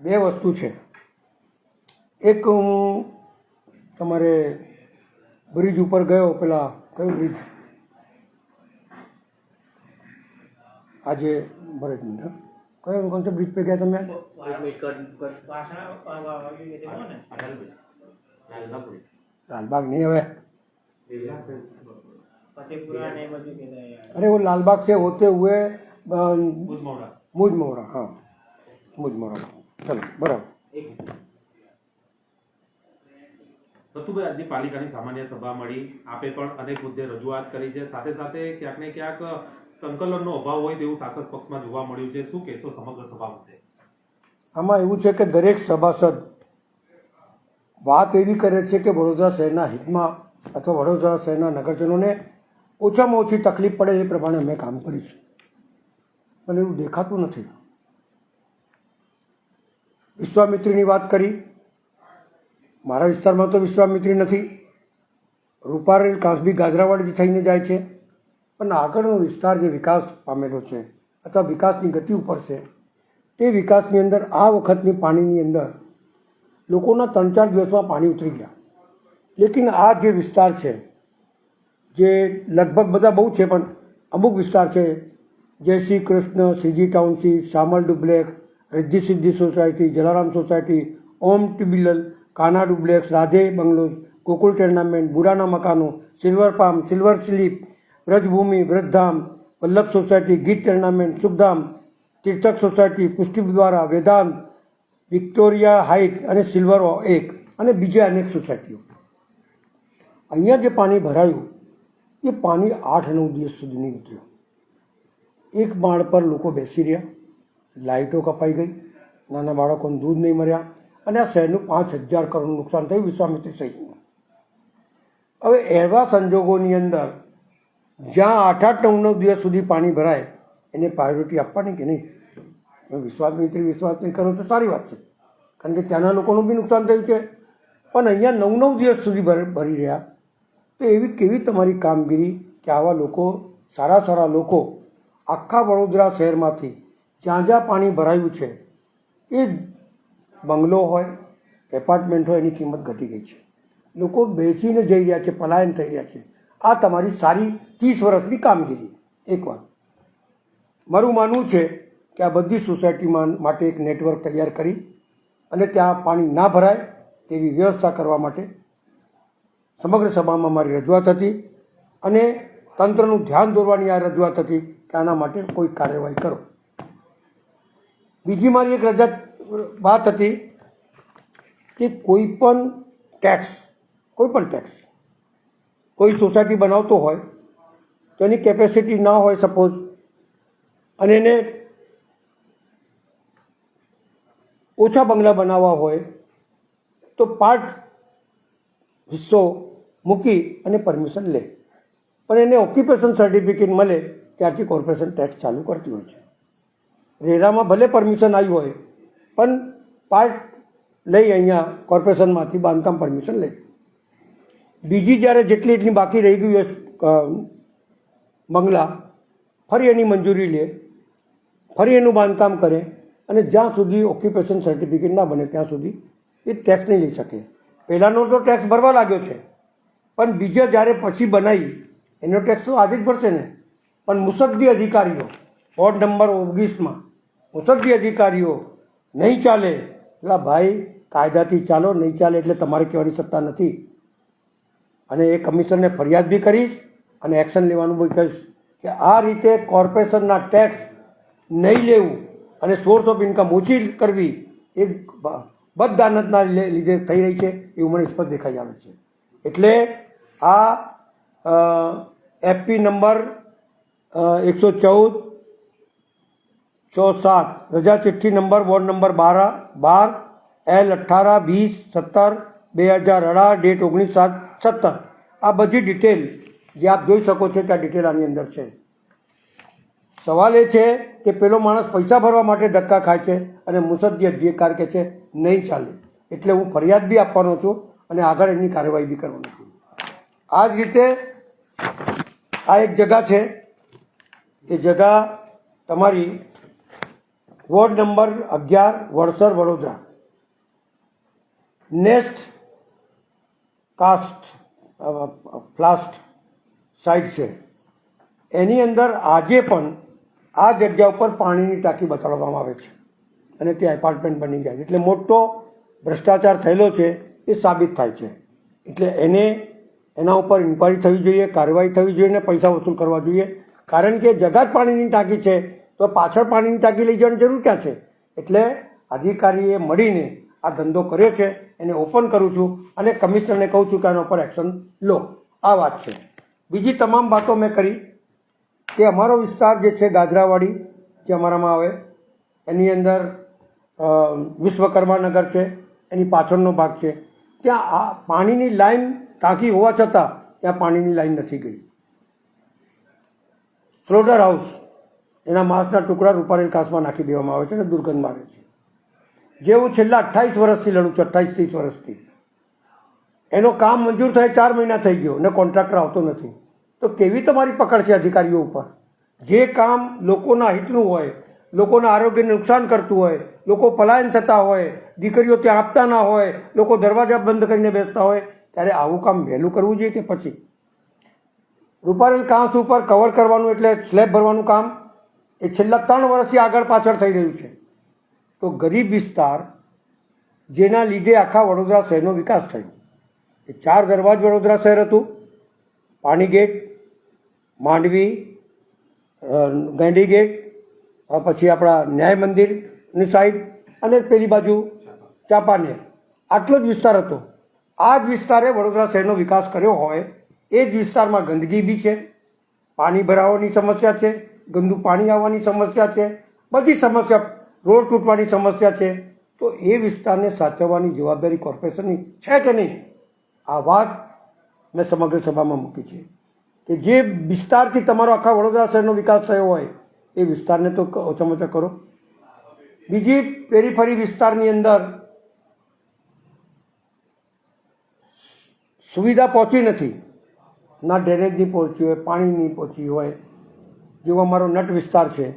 બે વસ્તુ છે એક હું તમારે બ્રિજ ઉપર ગયો પેલા કયું બ્રિજ આજે ભરત મિનિટ હા. કયો કોણ છે બ્રિજ પે ગયા તમે લાલબાગ નહીં હવે अरे वो लालबाग से होते हुए अ, मुझ मोहरा हाँ मुझ मोहरा ચલો બરાબર. ભથ્થુભાઈ આજની પાલિકાની સામાન્ય સભા મળી. આપે પણ અનેક મુદ્દે રજૂઆત કરી છે. સાથે સાથે ક્યાંક ને ક્યાંક સંકલનનો અભાવ હોય તેવું શાસક પક્ષમાં જોવા મળ્યું છે. શું કહેશો સમગ્ર સભા વિશે? આમાં એવું છે કે દરેક સભાસદ વાત એવી કરે છે કે વડોદરા શહેરના હિતમાં અથવા વડોદરા શહેરના નગરજનોને ઓછામાં ઓછી તકલીફ પડે એ પ્રમાણે અમે કામ કરીશું. પણ એવું દેખાતું નથી. વિશ્વામિત્રીની વાત કરી. મારા વિસ્તારમાં તો વિશ્વામિત્રી નથી. રૂપારેલ કાંસબી ગાજરાવાડીથી થઈને જાય છે. પણ આગળનો વિસ્તાર જે વિકાસ પામેલો છે, અથવા વિકાસની ગતિ ઉપર છે, તે વિકાસની અંદર આ વખતની પાણીની અંદર લોકોના ત્રણ ચાર દિવસમાં પાણી ઉતરી ગયા. લેકિન આ જે વિસ્તાર છે, જે લગભગ બધા બહુ છે, પણ અમુક વિસ્તાર છે, Jay Shri Krishna, Shriji township Shamal duplex Riddhi Siddhi society, Jalaram society, Om ટિબિલલ, Kana duplex Radhe bungalows Gokul tenement બુરાના મકાનો, silver palm, silver slip, Vrajbhumi, Vrajdham, Vallabh society, Geet tenement, Sukhdham, Tirthak society, Pushti Dwara Vedant, Victoria height અને silver એક અને બીજા અનેક સોસાયટીઓ. અહીંયા જે પાણી ભરાયું, એ પાણી આઠ નવ દિવસ સુધી નહીં ઉતર્યું. એક માળ પર લોકો બેસી રહ્યા. લાઇટો કપાઈ ગઈ. નાના બાળકોને દૂધ નહીં મર્યા અને આ શહેરનું પાંચ હજાર કરોડનું નુકસાન થયું વિશ્વામિત્રી સહિતનું. હવે એવા સંજોગોની અંદર જ્યાં આઠ આઠ નવ નવ દિવસ સુધી પાણી ભરાય, એને પ્રાયોરિટી આપવાની કે નહીં? વિશ્વામિત્રી વિશ્વાસની કરો તો સારી વાત છે. કારણ કે ત્યાંના લોકોનું બી નુકસાન થયું છે. પણ અહીંયા નવ નવ દિવસ સુધી ભર- ભરી રહ્યા. તો એવી કેવી તમારી કામગીરી કે આવા લોકો, સારા સારા લોકો આખા વડોદરા શહેરમાંથી જ્યાં જ્યાં પાણી ભરાયું છે, એ બંગલો હોય, એપાર્ટમેન્ટ હોય, એની કિંમત ઘટી ગઈ છે. લોકો બેસીને જઈ રહ્યા છે, પલાયન થઈ રહ્યા છે. આ તમારી સારી ત્રીસ વર્ષની કામગીરી. એક વાત. મારું માનવું છે કે આ બધી સોસાયટીમાં માટે એક નેટવર્ક તૈયાર કરી અને ત્યાં પાણી ના ભરાય તેવી વ્યવસ્થા કરવા માટે સમગ્ર સભામાં મારી રજૂઆત હતી અને તંત્રનું ધ્યાન દોરવાની આ રજૂઆત હતી કે આના માટે કોઈ કાર્યવાહી કરો. બીજી મારી એક રજૂઆત વાત હતી કે કોઈ પણ ટેક્સ કોઈ પણ ટેક્સ કોઈ સોસાયટી બનાવતો હોય તો એની કેપેસિટી ના હોય સપોઝ અને એને ઓછા બંગલા બનાવવા હોય, તો પાર્ટ હિસ્સો મૂકી અને પરમિશન લે. પણ એને ઓક્યુપેશન સર્ટિફિકેટ મળે, ત્યારથી કોર્પોરેશન ટેક્સ ચાલુ કરતી હોય છે. રેરામાં ભલે પરમિશન આવી હોય, પણ પાર્ટ લઈ અહીંયા કોર્પોરેશનમાંથી બાંધકામ પરમિશન લે. બીજી જ્યારે જેટલી એટલી બાકી રહી ગયું હોય બંગલા, ફરી એની મંજૂરી લે, ફરી એનું બાંધકામ કરે અને જ્યાં સુધી ઓક્યુપેશન સર્ટિફિકેટ ના બને ત્યાં સુધી એ ટેક્સ નહીં લઈ શકે. પહેલાંનો તો ટેક્સ ભરવા લાગ્યો છે, પણ બીજા જ્યારે પછી બનાવી એનો ટેક્સ તો આજે જ ભરશે ને. પણ મુસદ્દી અધિકારીઓ, વોર્ડ નંબર ઓગણીસમાં મુસદ્દી અધિકારીઓ નહીં ચાલે, એટલે ભાઈ કાયદાથી ચાલો, નહીં ચાલે એટલે તમારે કહેવાની સત્તા નથી. અને એ કમિશનને ફરિયાદ બી કરીશ અને એક્શન લેવાનું બી કહીશ કે આ રીતે કોર્પોરેશનના ટેક્સ નહીં લેવું અને સોર્સ ઓફ ઇન્કમ ઓછી કરવી એ બદદાનતના લીધે થઈ રહી છે, એવું મને સ્પષ્ટ દેખાઈ આવે છે. એટલે આ એફપી નંબર એકસો ચૌદ છ સાત રજા ચિઠ્ઠી નંબર, વોર્ડ નંબર બાર બાર, એલ અઠ્ઠારા વીસ, સત્તર, બે હજાર અઢાર, ડેટ ઓગણીસ સાત, સત્તર. આ બધી ડિટેલ જે આપ જોઈ શકો છો કે આ ડિટેલ આની અંદર છે. સવાલ એ છે કે પેલો માણસ પૈસા ભરવા માટે ધક્કા ખાય છે અને મુસદ્દી અધિકાર કહે છે નહીં ચાલે. એટલે હું ફરિયાદ બી આપવાનો છું અને આગળ એની કાર્યવાહી બી કરવાની છું. આ જ રીતે આ એક જગા છે. એ જગા તમારી વોર્ડ નંબર અગિયાર, વડસર, વડોદરા. નેક્સ્ટ કાસ્ટ ફ્લાસ્ટ સાઇટ છે. એની અંદર આજે પણ આ જગ્યા ઉપર પાણીની ટાંકી બતાડવામાં આવે છે અને ત્યાં એપાર્ટમેન્ટ બની જાય એટલે મોટો ભ્રષ્ટાચાર થયેલો છે એ સાબિત થાય છે. એટલે એને, એના ઉપર ઇન્કવાયરી થવી જોઈએ, કાર્યવાહી થવી જોઈએ અને પૈસા વસૂલ કરવા જોઈએ. કારણ કે જગા જ પાણીની ટાંકી છે તો પાછળ પાણીની ટાંકી લઈ જવાની જરૂર ક્યાં છે? એટલે અધિકારીએ મળીને આ ધંધો કર્યો છે, એને ઓપન કરું છું અને કમિશનરને કહું છું કે આના ઉપર એક્શન લો. આ વાત છે. બીજી તમામ વાતો મેં કરી કે અમારો વિસ્તાર જે છે ગાજરાવાડી, જે અમારામાં આવે, એની અંદર વિશ્વકર્માનગર વિશ્વકર્મા નગર છે, એની પાછળનો ભાગ છે. ત્યાં આ પાણીની લાઈન ટાંકી હોવા છતાં ત્યાં પાણીની લાઈન નથી ગઈ. સ્લોટર હાઉસ એના માંસના ટુકડા રૂપારેલ કાંસમાં નાખી દેવામાં આવે છે અને દુર્ગંધ મારે છે. જે હું છેલ્લા અઠ્ઠાવીસ વર્ષથી લડું છું, અઠ્ઠાવીસ ત્રીસ વર્ષથી. એનો કામ મંજૂર થાય, ચાર મહિના થઈ ગયો અને કોન્ટ્રાક્ટર આવતો નથી. તો કેવી તમારી પકડ છે અધિકારીઓ ઉપર? જે કામ લોકોના હિતનું હોય, લોકોના આરોગ્યને નુકસાન કરતું હોય, લોકો પલાયન થતા હોય, દીકરીઓ ત્યાં આપતા ના હોય, લોકો દરવાજા બંધ કરીને બેસતા હોય, ત્યારે આવું કામ વહેલું કરવું જોઈએ કે પછી? રૂપારેલ કાંસ ઉપર કવર કરવાનું એટલે સ્લેબ ભરવાનું કામ? એ છેલ્લા ત્રણ વર્ષથી આગળ પાછળ થઈ રહ્યું છે. તો ગરીબ વિસ્તાર જેના લીધે આખા વડોદરા શહેરનો વિકાસ થયો. એ ચાર દરવાજ વડોદરા શહેર હતું. પાણીગેટ માંડવી અ, ગાંધી ગેટ પછી આપણા ન્યાય મંદિરની સાઈડ અને પેલી બાજુ ચાંપાનેર. આટલો જ વિસ્તાર હતો. આ જ વિસ્તારે વડોદરા શહેરનો વિકાસ કર્યો હોય. એ જ વિસ્તારમાં ગંદકી બી છે. પાણી ભરાવાની સમસ્યા છે. ગંદુ પાણી આવવાની સમસ્યા છે, બધી સમસ્યા, રોડ તૂટવાની સમસ્યા છે, તો એ વિસ્તારને સાચવવાની જવાબદારી કોર્પોરેશનની છે કે નહીં? આ વાત મેં સમગ્ર સભામાં મૂકી છે. કે જે વિસ્તારથી તમારો આખા વડોદરા શહેરનો વિકાસ થયો હોય, એ વિસ્તારને તો ઓછામાં ઓછા કરો. બીજી પેરીફરી વિસ્તારની અંદર સુવિધા પહોંચી નથી. ના ડ્રેનેજની પહોંચી હોય, પાણીની પહોંચી હોય જેવો અમારો નટ વિસ્તાર છે.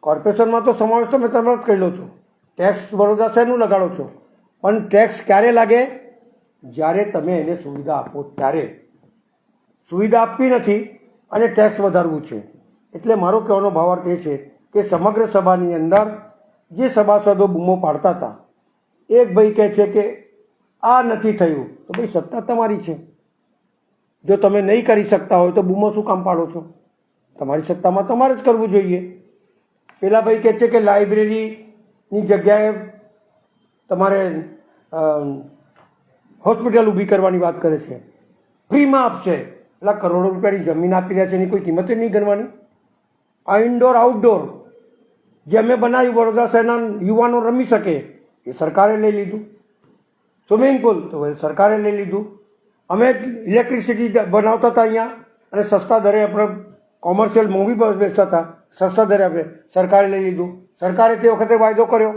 કોર્પોરેશનમાં તો સમાવેશ તો મેં તમે જ કરેલો છો. ટેક્સ વડોદરા શહેરનું લગાડો છો. પણ ટેક્સ ક્યારે લાગે? જ્યારે તમે એને સુવિધા આપો ત્યારે. સુવિધા આપવી નથી અને ટેક્સ વધારવું છે. એટલે મારો કહેવાનો ભાવાર્થ એ છે કે સમગ્ર સભાની અંદર જે સભાસદો બૂમો પાડતા હતા, એક ભાઈ કહે છે કે, આ નથી થયું. તો ભાઈ સત્તા તમારી છે. જો તમે નહીં કરી શકતા હોય તો બૂમો શું કામ પાડો છો? તમારી સત્તામાં તમારે જ કરવું જોઈએ. પેલા ભાઈ કહે છે કે લાઇબ્રેરીની જગ્યાએ તમારે હોસ્પિટલ ઊભી કરવાની વાત કરે છે. ફ્રીમાં આપશે એટલે કરોડો રૂપિયાની જમીન આપી રહ્યા છે એની કોઈ કિંમત નહીં ગણવાની. આ ઇન્ડોર આઉટડોર જે અમે બનાવ્યું, વડોદરા શહેરના યુવાનો રમી શકે, એ સરકારે લઈ લીધું. સ્વિમિંગ પુલ તો સરકારે લઈ લીધું. અમે ઇલેક્ટ્રિસિટી બનાવતા હતા અહીંયા, અને સસ્તા દરે આપણે કોમર્શિયલ મોંઘી બસ વેચતા હતા, સસ્તા દરે આપે, સરકારે લઈ લીધું. સરકારે તે વખતે વાયદો કર્યો.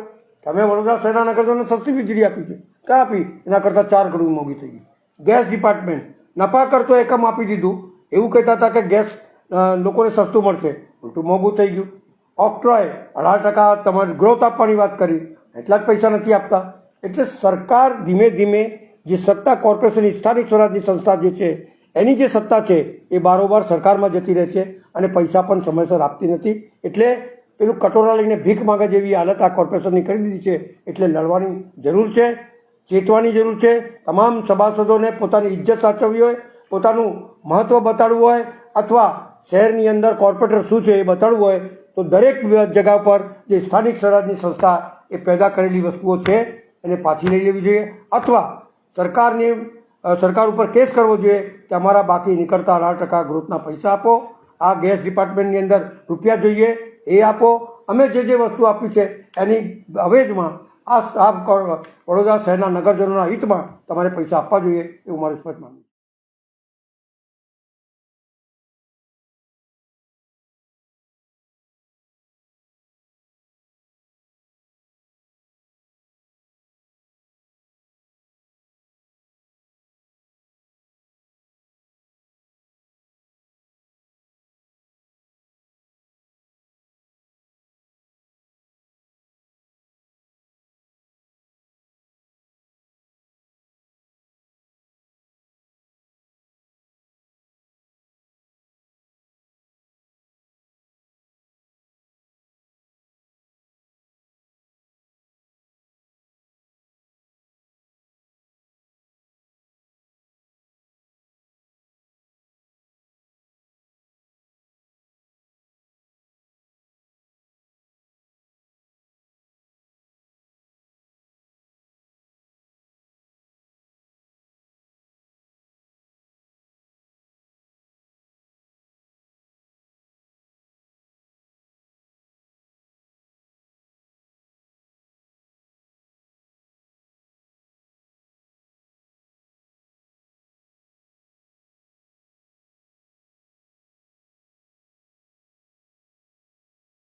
તમે વડોદરા શહેરના નગરજનોને સસ્તી વીજળી આપી છે. ક્યાં આપી? એના કરતાં ચાર કરોડ મોંઘી થઈ ગઈ. ગેસ ડિપાર્ટમેન્ટ નફા કરતો એકમ આપી દીધું. એવું કહેતા હતા કે ગેસ લોકોને સસ્તું મળશે. ઉલટું મોંઘું થઈ ગયું. ઓક્ટ્રોએ અઢાર ટકા તમારે ગ્રોથ આપવાની વાત કરી. એટલા જ પૈસા નથી આપતા. એટલે સરકાર ધીમે ધીમે જે સત્તા કોર્પોરેશનની સ્થાનિક સ્વરાજની સંસ્થા જે છે એની જે સત્તા છે એ બારોબાર સરકારમાં જતી રહે છે અને પૈસા પણ સમયસર આપતી નથી. એટલે પેલું કટોરા લઈને ભીખ માગે જેવી હાલત આ કોર્પોરેશનની કરી દીધી છે એટલે લડવાની જરૂર છે, ચેતવાની જરૂર છે. તમામ સભાસદોને પોતાની ઇજ્જત સાચવવી હોય, પોતાનું મહત્ત્વ બતાડવું હોય અથવા શહેરની અંદર કોર્પોરેટર શું છે એ બતાડવું હોય તો દરેક જગા પર જે સ્થાનિક સ્વરાજની સંસ્થા એ પેદા કરેલી વસ્તુઓ છે એને પાછી લઈ લેવી જોઈએ. અથવા સરકારની સરકાર ઉપર કેસ કરવો જોઈએ કે અમારા બાકી નીકળતા અઢાર ટકા ગ્રોથના પૈસા આપો, આ ગેસ ડિપાર્ટમેન્ટની અંદર રૂપિયા જોઈએ, એ આપો, અમે જે જે વસ્તુ આપી છે એની અવેજમાં આ સાફ વડોદરા શહેરના નગરજનોના હિતમાં તમારે પૈસા આપવા જોઈએ એવું મારું સ્પષ્ટ માનવું